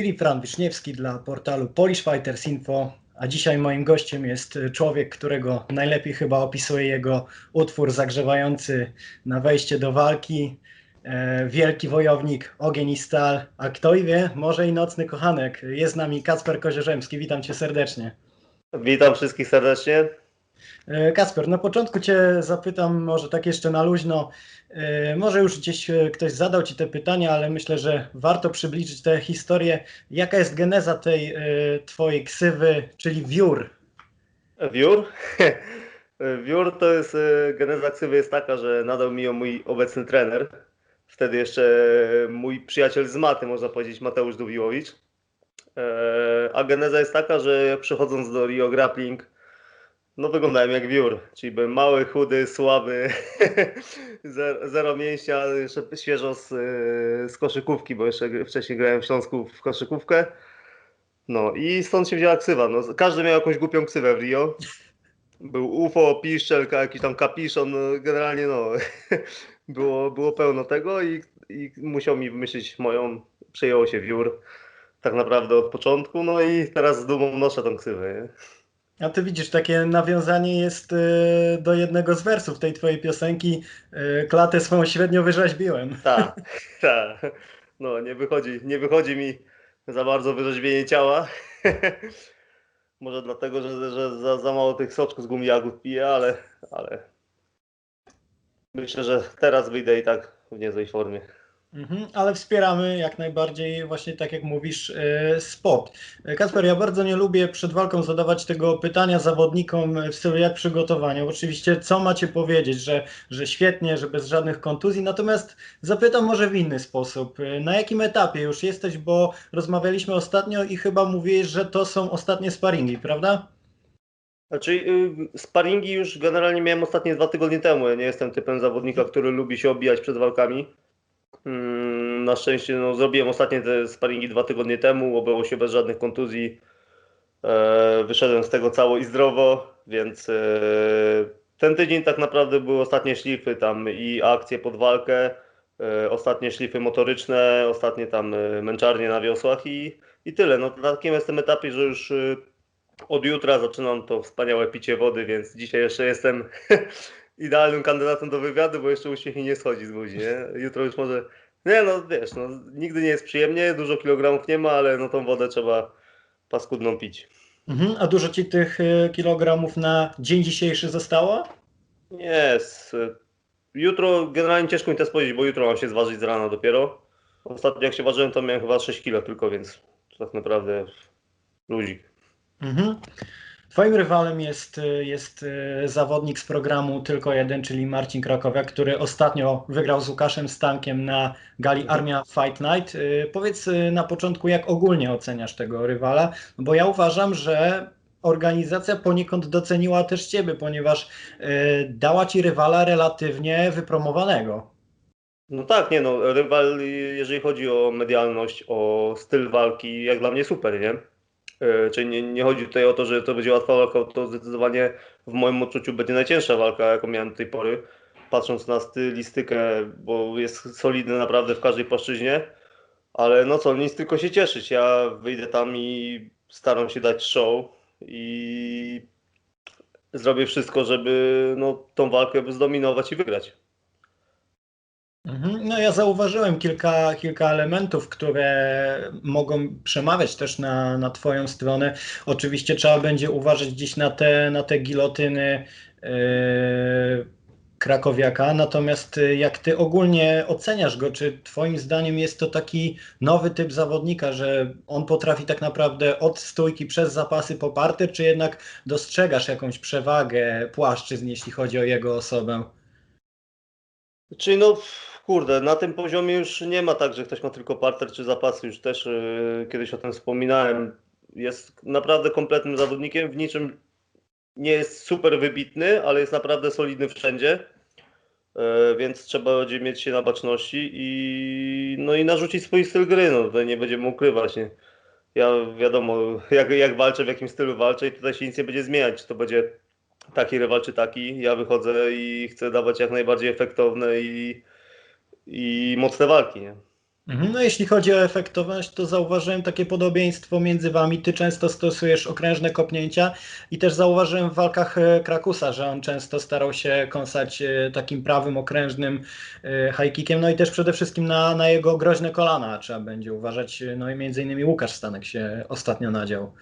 Filip Fran Wiszniewski dla portalu Polish Fighters Info, a dzisiaj moim gościem jest człowiek, którego najlepiej chyba opisuje jego utwór zagrzewający na wejście do walki. E, wielki wojownik, ogień i stal, a kto i wie, może i nocny kochanek. Jest z nami Kacper Kozierzemski, witam cię serdecznie. Witam wszystkich serdecznie. E, Kasper, na początku Cię zapytam, może tak jeszcze na luźno, e, może już gdzieś e, ktoś zadał Ci te pytania, ale myślę, że warto przybliżyć tę historię. Jaka jest geneza tej Twojej ksywy, czyli wiór? Wiór? Wiór to jest, geneza ksywy jest taka, że nadał mi ją mój obecny trener. Wtedy jeszcze mój przyjaciel z maty, można powiedzieć, Mateusz Dubiłowicz. A geneza jest taka, że przychodząc do Rio Grappling, no wyglądałem jak wiór, czyli byłem mały, chudy, słaby, zero, zero mięśnia, jeszcze świeżo z, z koszykówki, bo jeszcze wcześniej grałem w Śląsku w koszykówkę. No i stąd się wzięła ksywa. No, każdy miał jakąś głupią ksywę w Rio. Był UFO, piszczelka, jakiś tam kapiszon, no, generalnie no, było, było pełno tego i, i musiał mi wymyślić moją, przejęło się wiór tak naprawdę od początku, no i teraz z dumą noszę tą ksywę. Nie? A ty widzisz, takie nawiązanie jest y, do jednego z wersów tej twojej piosenki. Y, klatę swoją średnio wyrzeźbiłem. Tak, tak. No, nie wychodzi, nie wychodzi mi za bardzo wyrzeźbienie ciała. Może dlatego, że, że za, za mało tych soczków z gumi jagód piję, ale, ale myślę, że teraz wyjdę i tak w niezłej formie. Mhm, ale wspieramy jak najbardziej, właśnie tak jak mówisz, e, spot. E, Kasper, ja bardzo nie lubię przed walką zadawać tego pytania zawodnikom w stylu jak przygotowania. Oczywiście, co macie powiedzieć, że, że świetnie, że bez żadnych kontuzji, natomiast zapytam może w inny sposób. E, na jakim etapie już jesteś, bo rozmawialiśmy ostatnio i chyba mówiłeś, że to są ostatnie sparingi, prawda? Znaczy, y, sparingi już generalnie miałem ostatnie dwa tygodnie temu. Ja nie jestem typem zawodnika, który lubi się obijać przed walkami. Mm, na szczęście no, zrobiłem ostatnie te sparingi dwa tygodnie temu, obyło się bez żadnych kontuzji. E, wyszedłem z tego cało i zdrowo, więc e, ten tydzień tak naprawdę były ostatnie szlify tam i akcje pod walkę, e, ostatnie szlify motoryczne, ostatnie tam męczarnie na wiosłach i, i tyle. No, na takim jestem etapie, że już od jutra zaczynam to wspaniałe picie wody, więc dzisiaj jeszcze jestem idealnym kandydatem do wywiadu, bo jeszcze uśmiech mi nie schodzi z buzi, nie? Jutro już może... Nie no, wiesz, no, nigdy nie jest przyjemnie, dużo kilogramów nie ma, ale no tą wodę trzeba paskudną pić. Mhm. A dużo Ci tych y, kilogramów na dzień dzisiejszy zostało? Nie, jutro generalnie ciężko mi to powiedzieć, bo jutro mam się zważyć z rana dopiero. Ostatnio jak się ważyłem, to miałem chyba 6 kilo tylko, więc tak naprawdę luzik. Mhm. Twoim rywalem jest, jest e, zawodnik z programu Tylko Jeden, czyli Marcin Krakowiak, który ostatnio wygrał z Łukaszem Stankiem na gali. Armia Fight Night. E, powiedz e, na początku, jak ogólnie oceniasz tego rywala, bo ja uważam, że organizacja poniekąd doceniła też Ciebie, ponieważ dała Ci rywala relatywnie wypromowanego. No tak, nie no, rywal, jeżeli chodzi o medialność, o styl walki, jak dla mnie super, nie? E, czyli nie, nie, chodzi tutaj o to, że to będzie łatwa walka, to zdecydowanie w moim odczuciu będzie najcięższa walka, jaką miałem do tej pory, patrząc na stylistykę, bo jest solidny naprawdę w każdej płaszczyźnie, ale no co, nic tylko się cieszyć. Ja wyjdę tam i staram się dać show i zrobię wszystko, żeby no, tą walkę zdominować i wygrać. Mhm. No ja zauważyłem kilka, kilka elementów, które mogą przemawiać też na, na Twoją stronę. Oczywiście trzeba będzie uważać gdzieś na te, na te gilotyny yy, Krakowiaka, natomiast e, jak Ty ogólnie oceniasz go, czy Twoim zdaniem jest to taki nowy typ zawodnika, że on potrafi tak naprawdę od stójki przez zapasy po parter, czy jednak dostrzegasz jakąś przewagę płaszczyzn, jeśli chodzi o jego osobę? Czyli no Kurde, na tym poziomie już nie ma tak, że ktoś ma tylko parter czy zapasy. Już też yy, kiedyś o tym wspominałem. Jest naprawdę kompletnym zawodnikiem. W niczym nie jest super wybitny, ale jest naprawdę solidny wszędzie. Yy, więc trzeba będzie mieć się na baczności i, no i narzucić swój styl gry. No, tutaj nie będziemy ukrywać. Nie? Ja wiadomo, jak, jak walczę, w jakim stylu walczę i tutaj się nic nie będzie zmieniać. Czy to będzie taki rywal, czy taki. Ja wychodzę i chcę dawać jak najbardziej efektowne i i mocne walki, nie? Mhm. No jeśli chodzi o efektowność, to zauważyłem takie podobieństwo między wami. Ty często stosujesz okrężne kopnięcia i też zauważyłem w walkach e, Krakusa, że on często starał się kąsać e, takim prawym okrężnym e, high kickiem. No i też przede wszystkim na, na jego groźne kolana trzeba będzie uważać. No i między innymi Łukasz Stanek się ostatnio nadział.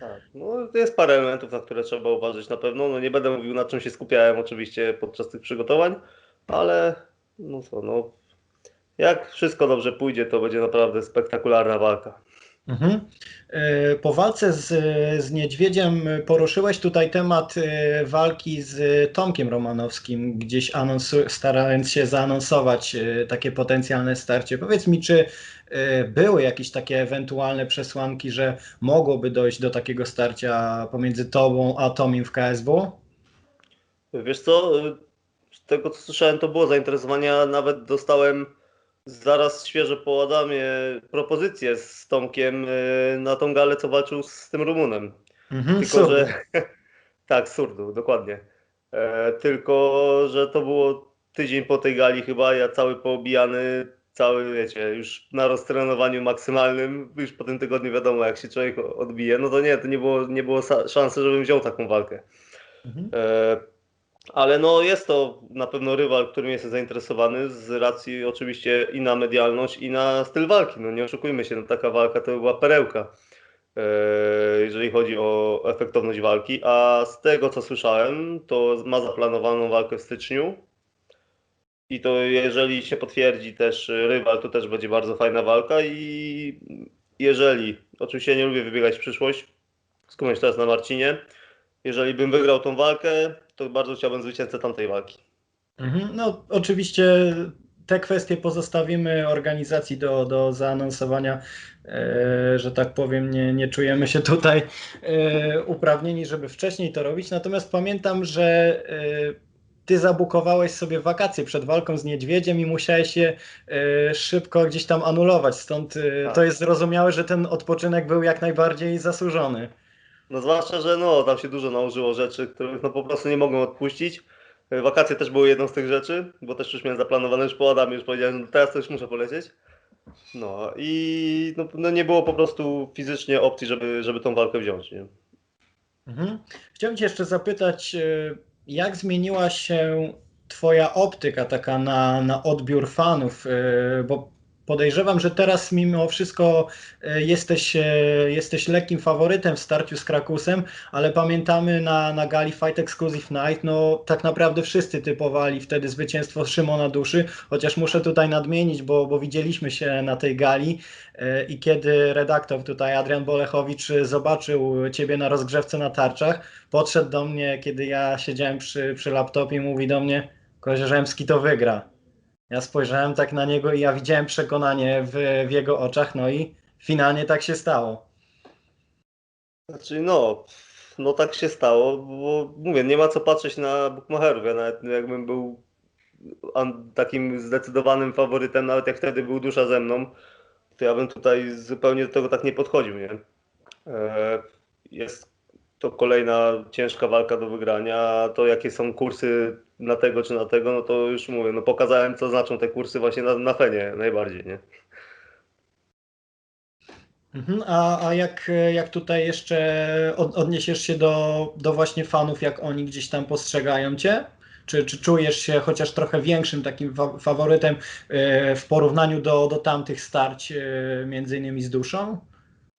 Tak, no jest parę elementów, na które trzeba uważać na pewno. No nie będę mówił na czym się skupiałem oczywiście podczas tych przygotowań, ale no co, no jak wszystko dobrze pójdzie, to będzie naprawdę spektakularna walka. Mhm. E, Po walce z, z Niedźwiedziem poruszyłeś tutaj temat e, walki z Tomkiem Romanowskim, gdzieś anonsu- starając się zaanonsować e, takie potencjalne starcie. Powiedz mi, czy były jakieś takie ewentualne przesłanki, że mogłoby dojść do takiego starcia pomiędzy tobą a Tomim w KSW? Wiesz co, z tego co słyszałem, to było zainteresowanie, a nawet dostałem zaraz świeżo po Adamie propozycję z Tomkiem y, na tą galę, co walczył z tym Rumunem. Mhm, Tylko, super. że tak, surdu, dokładnie. E, tylko, że to było tydzień po tej gali chyba, ja cały poobijany, cały, wiecie, już na roztrenowaniu maksymalnym, już po tym tygodniu wiadomo, jak się człowiek odbije, no to nie, to nie było, nie było szansy, żebym wziął taką walkę. Mhm. E, ale no jest to na pewno rywal, którym jestem zainteresowany z racji oczywiście i na medialność, i na styl walki. No nie oszukujmy się, no taka walka to była perełka, e, jeżeli chodzi o efektowność walki. A z tego co słyszałem, to ma zaplanowaną walkę w styczniu. I to jeżeli się potwierdzi też rywal, to też będzie bardzo fajna walka i jeżeli, oczywiście nie lubię wybiegać w przyszłość, skupiam się teraz na Marcinie, jeżeli bym wygrał tą walkę, to bardzo chciałbym zwycięzcę tamtej walki. Mhm. No, oczywiście te kwestie pozostawimy organizacji do, do zaanonsowania, e, że tak powiem, nie, nie czujemy się tutaj e, uprawnieni, żeby wcześniej to robić. Natomiast pamiętam, że e, ty zabukowałeś sobie wakacje przed walką z niedźwiedziem i musiałeś je e, szybko gdzieś tam anulować. Stąd e, Tak. to jest zrozumiałe, że ten odpoczynek był jak najbardziej zasłużony. No zwłaszcza, że no, tam się dużo nałożyło rzeczy, których no po prostu nie mogłem odpuścić. E, Wakacje też były jedną z tych rzeczy, bo też już miałem zaplanowane, już po Adamie już powiedziałem, teraz już muszę polecieć. No i no, no nie było po prostu fizycznie opcji, żeby, żeby tą walkę wziąć. Nie? Mhm. Chciałbym Cię jeszcze zapytać, e, jak zmieniła się Twoja optyka taka na, na odbiór fanów, e, bo podejrzewam, że teraz mimo wszystko e, jesteś, e, jesteś lekkim faworytem w starciu z Krakusem, ale pamiętamy na, na gali Fight Exclusive Night, no tak naprawdę wszyscy typowali wtedy zwycięstwo Szymona Duszy, chociaż muszę tutaj nadmienić, bo, bo widzieliśmy się na tej gali e, i kiedy redaktor tutaj Adrian Bolechowicz zobaczył Ciebie na rozgrzewce na tarczach, podszedł do mnie, kiedy ja siedziałem przy, przy laptopie i mówi do mnie, Kozirzemski to wygra. Ja spojrzałem tak na niego i ja widziałem przekonanie w, w jego oczach, no i finalnie tak się stało. Znaczy no, no tak się stało, bo mówię, nie ma co patrzeć na bookmacherów. Ja nawet jakbym był takim zdecydowanym faworytem, nawet jak wtedy był dusza ze mną, to ja bym tutaj zupełnie do tego tak nie podchodził, nie? E, Jest to kolejna ciężka walka do wygrania, to jakie są kursy na tego czy na tego, no to już mówię, no pokazałem co znaczą te kursy właśnie na, na fenie najbardziej, nie? Mhm, a, a jak, jak tutaj jeszcze od, odniesiesz się do, do właśnie fanów, jak oni gdzieś tam postrzegają Cię? Czy, czy czujesz się chociaż trochę większym takim fa- faworytem e, w porównaniu do, do tamtych starć, e, między innymi z duszą?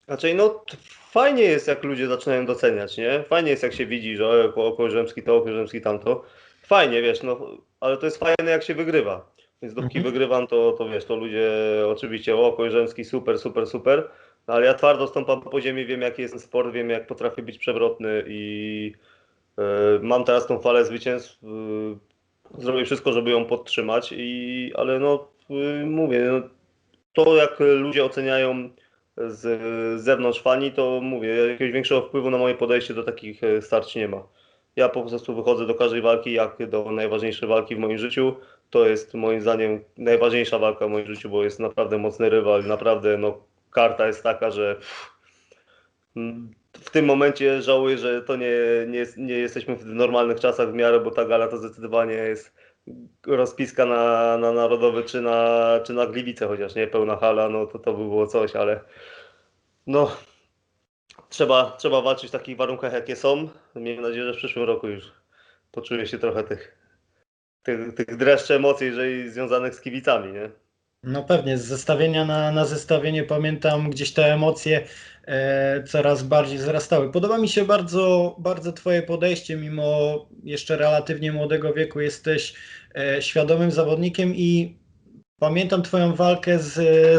Znaczy, no fajnie jest, jak ludzie zaczynają doceniać, nie? Fajnie jest, jak się widzi, że Okołżemski to, Okołżemski tamto. Fajnie, wiesz, no, ale to jest fajne, jak się wygrywa. Więc dopóki Mhm. wygrywam, to, to wiesz, to ludzie oczywiście, o, Okołżemski super, super, super. No, ale ja twardo stąpam po ziemi, wiem, jaki jest ten sport, wiem, jak potrafię być przewrotny i e, mam teraz tą falę zwycięstw. e, zrobię wszystko, żeby ją podtrzymać, i, ale no, e, mówię, no, to jak ludzie oceniają z z zewnątrz fani, to mówię, jakiegoś większego wpływu na moje podejście do takich starć nie ma. Ja po prostu wychodzę do każdej walki jak do najważniejszej walki w moim życiu. To jest moim zdaniem najważniejsza walka w moim życiu, bo jest naprawdę mocny rywal. Naprawdę no, karta jest taka, że w tym momencie żałuję, że to nie, nie, nie jesteśmy w normalnych czasach w miarę, bo ta gala to zdecydowanie jest rozpiska na, na Narodowy czy na, czy na Gliwice, chociaż nie pełna hala, no to to by było coś, ale no trzeba, trzeba walczyć w takich warunkach, jakie są. Miejmy nadzieję, że w przyszłym roku już poczuje się trochę tych, tych, tych dreszczy emocji, jeżeli związanych z kibicami, nie? No pewnie, z zestawienia na, na zestawienie pamiętam gdzieś te emocje e, coraz bardziej wzrastały. Podoba mi się bardzo, bardzo Twoje podejście, mimo jeszcze relatywnie młodego wieku jesteś e, świadomym zawodnikiem i pamiętam Twoją walkę z,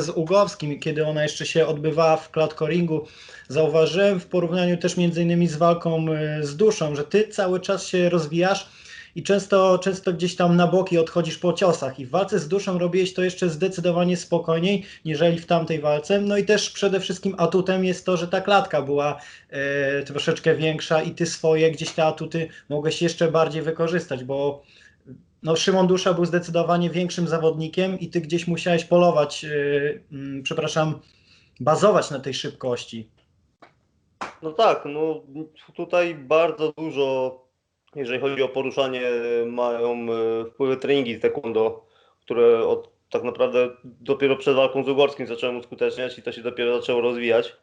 z Ugowskim, kiedy ona jeszcze się odbywała w klatkoringu. Zauważyłem w porównaniu też między innymi z walką e, z duszą, że Ty cały czas się rozwijasz i często, często gdzieś tam na boki odchodzisz po ciosach. I w walce z duszą robiłeś to jeszcze zdecydowanie spokojniej, niżeli w tamtej walce. No i też przede wszystkim atutem jest to, że ta klatka była e, troszeczkę większa i ty swoje gdzieś te atuty mogłeś jeszcze bardziej wykorzystać, bo no, Szymon Dusza był zdecydowanie większym zawodnikiem i ty gdzieś musiałeś polować, mm, przepraszam, bazować na tej szybkości. No tak, no tutaj bardzo dużo, jeżeli chodzi o poruszanie, mają e, wpływy treningi z taekwondo, które od, tak naprawdę dopiero przed walką z Ugorskim zacząłem uskuteczniać i to się dopiero zaczęło rozwijać.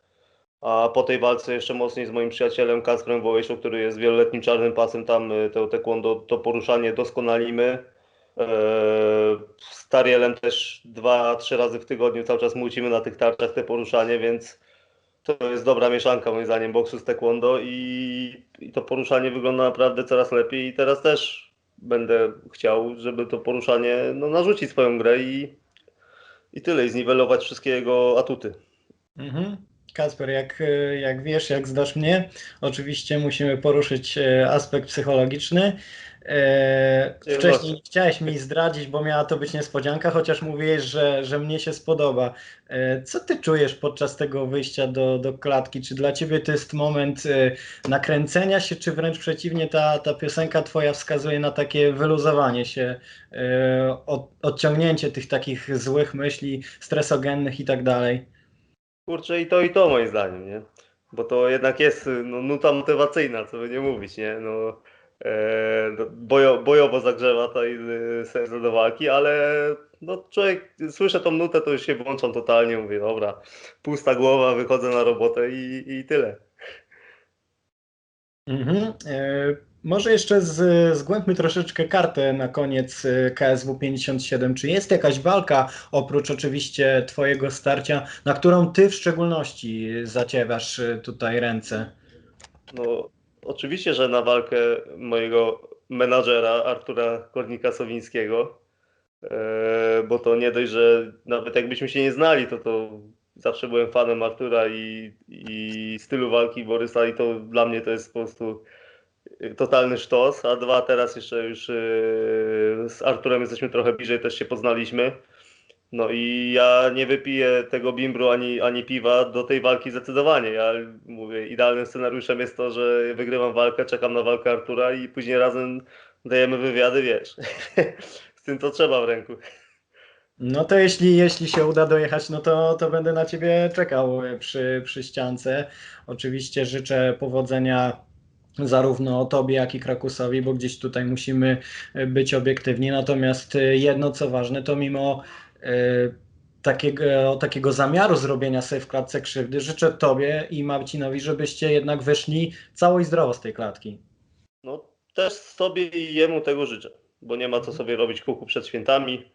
A po tej walce jeszcze mocniej z moim przyjacielem Kasprem Wołejszą, który jest wieloletnim czarnym pasem, tam e, to taekwondo, to poruszanie doskonalimy. Z Tarielem też dwa, trzy razy w tygodniu cały czas mucimy na tych tarczach te poruszanie, więc to jest dobra mieszanka moim zdaniem boksu z taekwondo i, i to poruszanie wygląda naprawdę coraz lepiej i teraz też będę chciał, żeby to poruszanie no, narzucić swoją grę i, i tyle, i zniwelować wszystkie jego atuty. Mhm. Kasper, jak, e, jak wiesz, jak znasz mnie, oczywiście musimy poruszyć e, aspekt psychologiczny. E, Nie Wcześniej chciałeś mi zdradzić, bo miała to być niespodzianka, chociaż mówiłeś, że, że mnie się spodoba. Co ty czujesz podczas tego wyjścia do, do klatki? Czy dla ciebie to jest moment nakręcenia się, czy wręcz przeciwnie, ta, ta piosenka twoja wskazuje na takie wyluzowanie się, od, odciągnięcie tych takich złych myśli, stresogennych i tak dalej? Kurczę, i to, i to moim zdaniem, nie? Bo to jednak jest no, nuta motywacyjna, co by nie mówić, nie? No, e, bojo, bojowo zagrzewa e, serce do walki, ale no, człowiek, słyszę tą nutę, to już się włączam totalnie, mówię, dobra, pusta głowa, wychodzę na robotę i, i tyle. Mhm. E, Może jeszcze z, zgłębmy troszeczkę kartę na koniec e, KSW 57. Czy jest jakaś walka, oprócz oczywiście Twojego starcia, na którą Ty w szczególności zaciewasz e, tutaj ręce? No, oczywiście, że na walkę mojego menadżera Artura Kornika-Sowińskiego, e, bo to nie dość, że nawet jakbyśmy się nie znali, to to zawsze byłem fanem Artura i, i stylu walki Borysa i to dla mnie to jest po prostu totalny sztos, a dwa teraz jeszcze już e, z Arturem jesteśmy trochę bliżej, też się poznaliśmy. No i ja nie wypiję tego bimbru ani, ani piwa do tej walki zdecydowanie. Ja mówię, idealnym scenariuszem jest to, że wygrywam walkę, czekam na walkę Artura i później razem dajemy wywiady, wiesz. Z tym to trzeba w ręku. No to jeśli, jeśli się uda dojechać, no to, to będę na Ciebie czekał e, przy, przy ściance. Oczywiście życzę powodzenia zarówno Tobie, jak i Krakusowi, bo gdzieś tutaj musimy e, być obiektywni. Natomiast e, jedno co ważne, to mimo e, takiego, takiego zamiaru zrobienia sobie w klatce krzywdy, życzę Tobie i Marcinowi, żebyście jednak wyszli cało i zdrowo z tej klatki. No też sobie i jemu tego życzę, bo nie ma co sobie robić kuku przed świętami.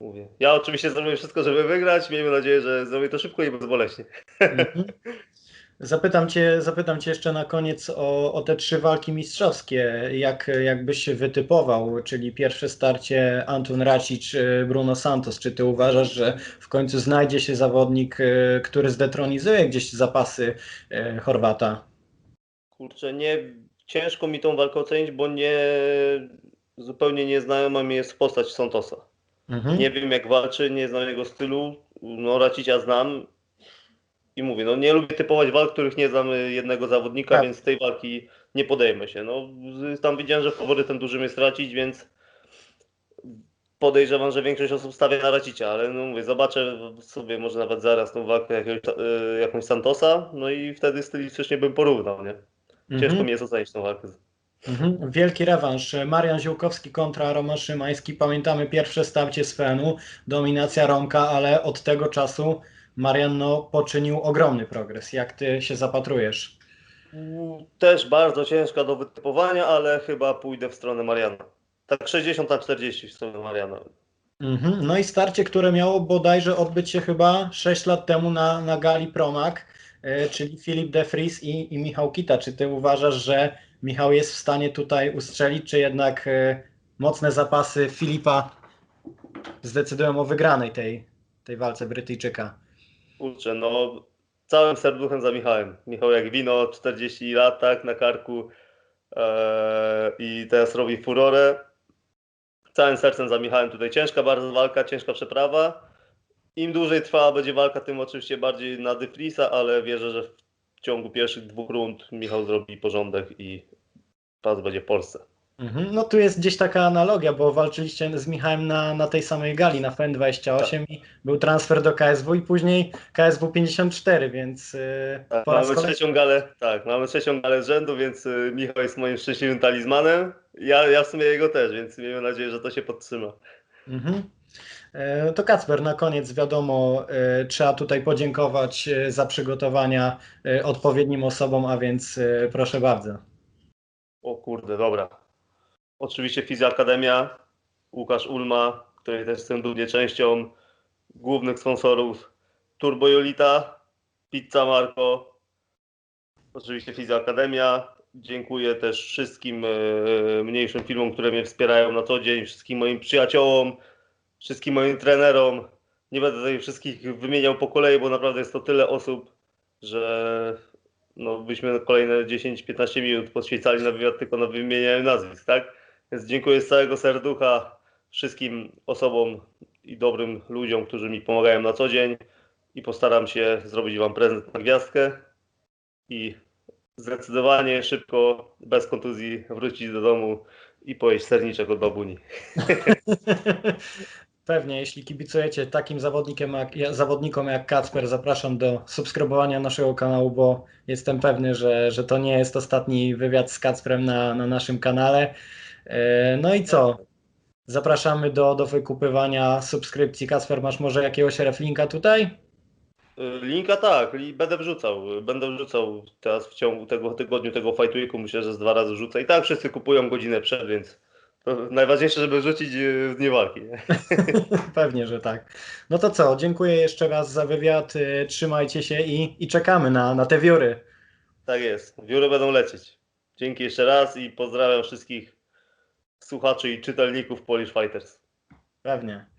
Mówię. Ja oczywiście zrobię wszystko, żeby wygrać. Miejmy nadzieję, że zrobię to szybko i bezboleśnie. Mhm. Zapytam cię, zapytam cię jeszcze na koniec o, o te trzy walki mistrzowskie. Jak, jak byś się wytypował? Czyli pierwsze starcie Antun Racic, y, Bruno Santos. Czy ty uważasz, że w końcu znajdzie się zawodnik, y, który zdetronizuje gdzieś zapasy y, Chorwata? Kurczę, nie, ciężko mi tą walkę ocenić, bo nie, zupełnie nieznajoma mi jest postać Santosa. Mhm. Nie wiem jak walczy, nie znam jego stylu. No Racicia znam i mówię, no nie lubię typować walk, których nie znam y, jednego zawodnika, Tak. więc tej walki nie podejmę się. No tam widziałem, że faworytem dużym jest Racic, więc podejrzewam, że większość osób stawia na Racicia, ale no mówię, zobaczę sobie może nawet zaraz tą walkę jakiegoś, y, jakąś Santosa, no i wtedy stylistycznie bym porównał, nie? Ciężko Mhm. mi jest ocenić tą walkę. Mhm. Wielki rewanż. Marian Ziółkowski kontra Roman Szymański. Pamiętamy pierwsze starcie z Fenu, dominacja Romka, ale od tego czasu Marian no, poczynił ogromny progres. Jak ty się zapatrujesz? Też bardzo ciężka do wytypowania, ale chyba pójdę w stronę Mariana. Tak 60 na 40 w stronę Mariana. Mhm. No i starcie, które miało bodajże odbyć się chyba 6 lat temu na, na gali Promak, e, czyli Filip de Vries i, i Michał Kita. Czy ty uważasz, że Michał jest w stanie tutaj ustrzelić, czy jednak e, mocne zapasy Filipa zdecydują o wygranej tej, tej walce Brytyjczyka? Kurczę, no całym serduchem za Michałem. Michał jak wino, 40 lat, tak, na karku eee, i teraz robi furorę. Całym sercem za Michałem tutaj ciężka bardzo walka, ciężka przeprawa. Im dłużej trwała będzie walka, tym oczywiście bardziej na Dyfrisa, ale wierzę, że w ciągu pierwszych dwóch rund Michał zrobi porządek i pas będzie w Polsce. Mhm. No tu jest gdzieś taka analogia, bo walczyliście z Michałem na, na tej samej gali, na FEN28 i był transfer do KSW i później KSW 54, więc e, Tak, mamy kolejny... trzecią galę, tak, mamy trzecią galę z rzędu, więc y, Michał jest moim szczęśliwym talizmanem. Ja, ja w sumie jego też, więc miejmy nadzieję, że to się podtrzyma. Mhm. E, To Kacper, na koniec wiadomo, e, trzeba tutaj podziękować e, za przygotowania odpowiednim osobom, a więc proszę bardzo. O kurde, dobra. Oczywiście Fizjoakademia, Łukasz Ulma, której też jestem dumnie częścią, głównych sponsorów Turbo Jolita, Pizza Marco, oczywiście Fizjoakademia. Dziękuję też wszystkim e, mniejszym firmom, które mnie wspierają na co dzień, wszystkim moim przyjaciołom, wszystkim moim trenerom. Nie będę tutaj wszystkich wymieniał po kolei, bo naprawdę jest to tyle osób, że no, byśmy kolejne 10-15 minut poświęcali na wywiad tylko na wymienianie nazwisk, tak? Więc dziękuję z całego serducha wszystkim osobom i dobrym ludziom, którzy mi pomagają na co dzień i postaram się zrobić Wam prezent na gwiazdkę i zdecydowanie szybko, bez kontuzji wrócić do domu i pojeść serniczek od babuni. Pewnie, jeśli kibicujecie takim zawodnikiem jak, ja- zawodnikom jak Kacper, zapraszam do subskrybowania naszego kanału, bo jestem pewny, że, że to nie jest ostatni wywiad z Kacprem na, na naszym kanale. E, No i co? Zapraszamy do, do wykupywania subskrypcji. Kacper, masz może jakiegoś reflinka tutaj? Y, Linka tak, li- będę wrzucał. Będę wrzucał teraz w ciągu tego tygodniu, tego Fight Weeku. Myślę, że z dwa razy rzucę. I tak wszyscy kupują godzinę przed, więc najważniejsze, żeby wrzucić y, w dnie walki. nie? Pewnie, że tak. No to co? Dziękuję jeszcze raz za wywiad. e, Trzymajcie się i, i czekamy na, na te wiory. Tak jest. Wióry będą lecieć. Dzięki jeszcze raz i pozdrawiam wszystkich słuchaczy i czytelników Polish Fighters. Pewnie.